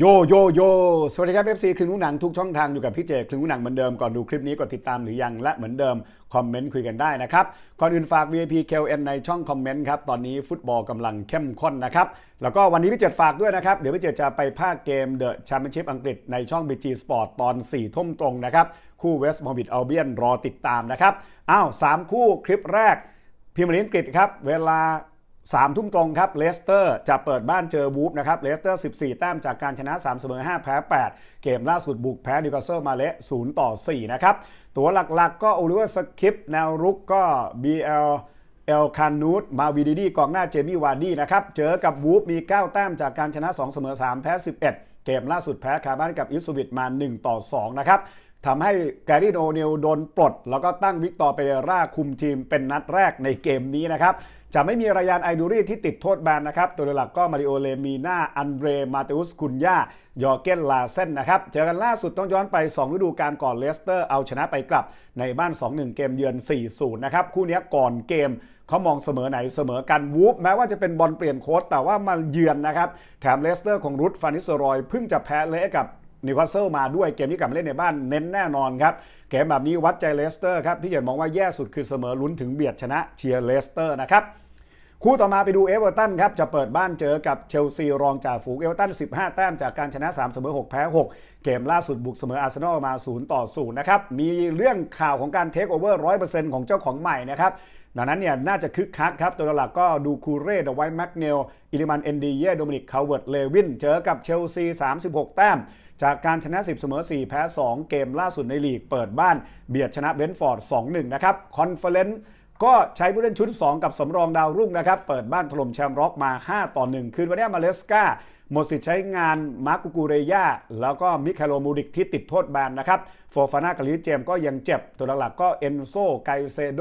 โยโยโยสวัสดีครับ FC คลึงลูหนังทุกช่องทางอยู่กับพี่เจคลึงลูหนังเหมือนเดิมก่อนดูคลิปนี้กดติดตามหรือยังและเหมือนเดิมคอมเมนต์คุยกันได้นะครับก่อนอื่นฝาก VIP KLN ในช่องคอมเมนต์ครับตอนนี้ฟุตบอลกำลังเข้มข้นนะครับแล้วก็วันนี้พี่เจฝากด้วยนะครับเดี๋ยวพี่เจจะไปภาคเกมเดอะแชมเปี้ยนชิพอังกฤษในช่อง BG Sport ตอน4ทุ่มตรงนะครับคู่เวสต์มอร์บิดอัลเบียนรอติดตามนะครับอ้าวสามคู่คลิปแรกพิมพ์ลีกอังกฤษครับเวลา สามทุ่มตรงครับเลสเตอร์จะเปิดบ้านเจอวูฟนะครับเลสเตอร์ 14 แต้มจากการชนะ 3 เสมอ 5 แพ้ 8 เกมล่าสุดบุกแพ้นิวคาสเซิลมาเละ0ต่อ 4 นะครับ ตัวหลักๆก็โอลิเวอร์สคิปแนวรุกก็ BL เอลคานูตมาวีดีดีกองหน้าเจมี่วาร์ดี้นะครับ เจอกับวูฟมี 9 แต้มจากการชนะ 2 เสมอ 3 แพ้ 11 เกมล่าสุดแพ้คาบ้านกับอิสวิตมา 1 ต่อ 2 นะครับทำให้แกรี่โอนิลโดนปลด แล้วก็ตั้งวิกตอร์เปเรราคุมทีมเป็นนัดแรกในเกมนี้นะครับ จะไม่มีรายานไอดูรี่ที่ติดโทษแบนนะครับ ตัวหลักก็มาริโอเลมีนาอันเดรมาเตอุสคุนยายอร์เกนลาเซนนะครับ เจอกันล่าสุดต้องย้อนไป 2 ฤดูกาลก่อนเลสเตอร์เอาชนะไปกลับในบ้าน 2-1 เกมเยือน 4-0 นะครับ คู่นี้ก่อนเกมเขามองเสมอไหนเสมอกันวูฟแม้ว่าจะเป็นบอลเปลี่ยนโค้ดแต่ว่ามาเยือนนะครับ แถมเลสเตอร์ของรุดฟานิสรอยเพิ่งจะแพ้เละกับ นิวคาสเซิลมาด้วยเกมนี้กลับมาเล่นในบ้านเน้นแน่นอนครับ เกมแบบนี้วัดใจเลสเตอร์ครับพี่เหยิมองว่าแย่สุดคือเสมอลุ้นถึงเบียดชนะเชียร์เลสเตอร์นะครับ คู่ต่อมาไปดูเอเวอร์ตันครับ จะเปิดบ้านเจอกับเชลซีรองจ่าฝูงเอเวอร์ตัน 15 แต้มจากการชนะ 3 เสมอ 6 แพ้ 6 เกมล่าสุดบุกเสมออาร์เซนอลมา 0 ต่อ 0 นะครับ มีเรื่องข่าวของการเทคโอเวอร์100%ของเจ้าของใหม่นะครับดังนั้นเนี่ยน่าจะคึกคักครับ ตัวหลักก็ดูคูเร่เดไวท์แมกเนลอิลิมันเอนดีเย่โดมินิกคาเวิร์ดเลวินเจอกับเชลซี 36 แต้มจากการชนะ 10 เสมอ 4 แพ้ 2 เกมล่าสุดในลีกเปิดบ้านเบียดชนะเบนฟอร์ด 2-1 นะครับคอนเฟอเรนซ์ ก็ใช้ผู้เล่นชุด 2 กับสำรองดาวรุ่งนะครับ เปิดบ้านถล่มแชมป์ร็อกมา 5 ต่อ 1 คืนวันนี้มาเลสกา หมดสิทธิ์ใช้งานมาร์กกูเรยาแล้วก็มิคาโลมูดิกที่ติดโทษแบนนะครับโฟฟาน่ากับลิเจมก็ยังเจ็บตัวหลักๆก็เอนโซไกเซโด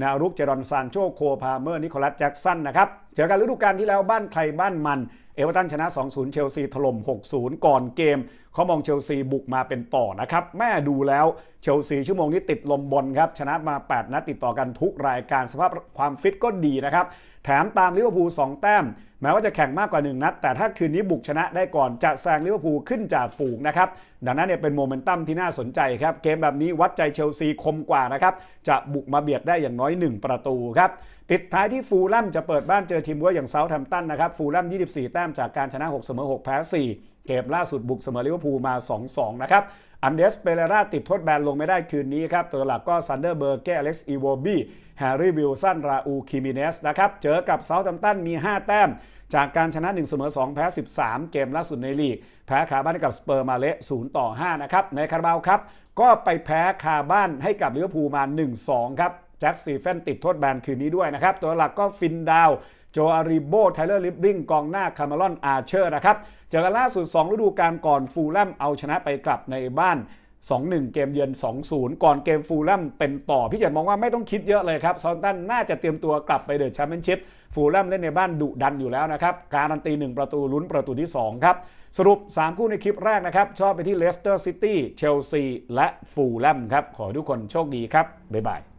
นารุกเจรอนซานโชโคพาเมอร์นิโคลัสแจ็กสันนะครับเจอกันฤดูกาลที่แล้วบ้านใครบ้านมัน เอเวอร์ตันชนะ 2-0 เชลซีถล่ม 6-0 ก่อนเกม เขามองเชลซีบุกมาเป็นต่อนะครับ แม่ดูแล้วเชลซีชั่วโมงนี้ติดลมบนครับ ชนะมา 8 นัดติดต่อกันทุกรายการสภาพความฟิตก็ดีนะครับ แถมตามลิเวอร์พูล2แต้ม แม้ว่าจะแข่งมากกว่า 1 นัด แต่ถ้าคืนนี้บุกชนะได้ก่อนจะแซงลิเวอร์พูลขึ้นจากฝูงนะครับ ดังนั้นเนี่ยเป็นโมเมนตัมที่น่าสนใจครับ เกมแบบนี้วัดใจเชลซีคมกว่านะครับ จะบุกมาเบียดได้อย่างน้อย 1 ประตูครับปิดท้ายที่ฟูลแลมจะเปิดบ้านเจอทีมเวอร์อย่างเซาท์แฮมป์ตันนะครับฟูลแลม24 แต้มจากการชนะ 6 เสมอ 6 แพ้ 4เกมล่าสุดบุกเสมอลิเวอร์พูลมา 2-2 นะครับ อันเดสเปเรราติดโทษแบนลงไม่ได้คืนนี้ครับ ตัวหลักก็ซันเดอร์เบอร์เกอเล็กซ์อีโวบี้แฮร์รี่วิลสัน ราอูคิมิเนสนะครับ เจอกับเซาท์แฮมตันมี 5 แต้ม จากการชนะ 1 เสมอ 2 แพ้ 13 เกมล่าสุดในลีก แพ้คาบ้านให้กับสเปอร์มาเละ0ต่อ 5 นะครับ ในคาราบาวครับ ก็ไปแพ้คาบ้านให้กับลิเวอร์พูลมา 1-2 ครับ แจ็คซีเฟนติดโทษแบนคืนนี้ด้วยนะครับ ตัวหลักก็ฟินดาว โจอาริโบ ไทเลอร์ลิบลิงกองหน้าคาร์เมลอนอาร์เชอร์นะครับ เจอกันล่าสุด 2 ฤดูกาลก่อนฟูลแลมเอาชนะไปกลับในบ้าน 2-1 เกมเยือน 2-0 ก่อนเกมฟูลแลมเป็นต่อ พี่เจตมองว่าไม่ต้องคิดเยอะเลยครับซอนตันน่าจะเตรียมตัวกลับไปเดอะแชมเปี้ยนชิพฟูลแลมเล่นในบ้านดุดันอยู่แล้วนะครับการันตี 1 ประตูลุ้นประตูที่ 2 ครับสรุป 3 คู่ในคลิปแรกนะครับ ชอบไปที่เลสเตอร์ซิตี้เชลซีและฟูลแลมครับ ขอให้ทุกคนโชคดีครับ บ๊ายบาย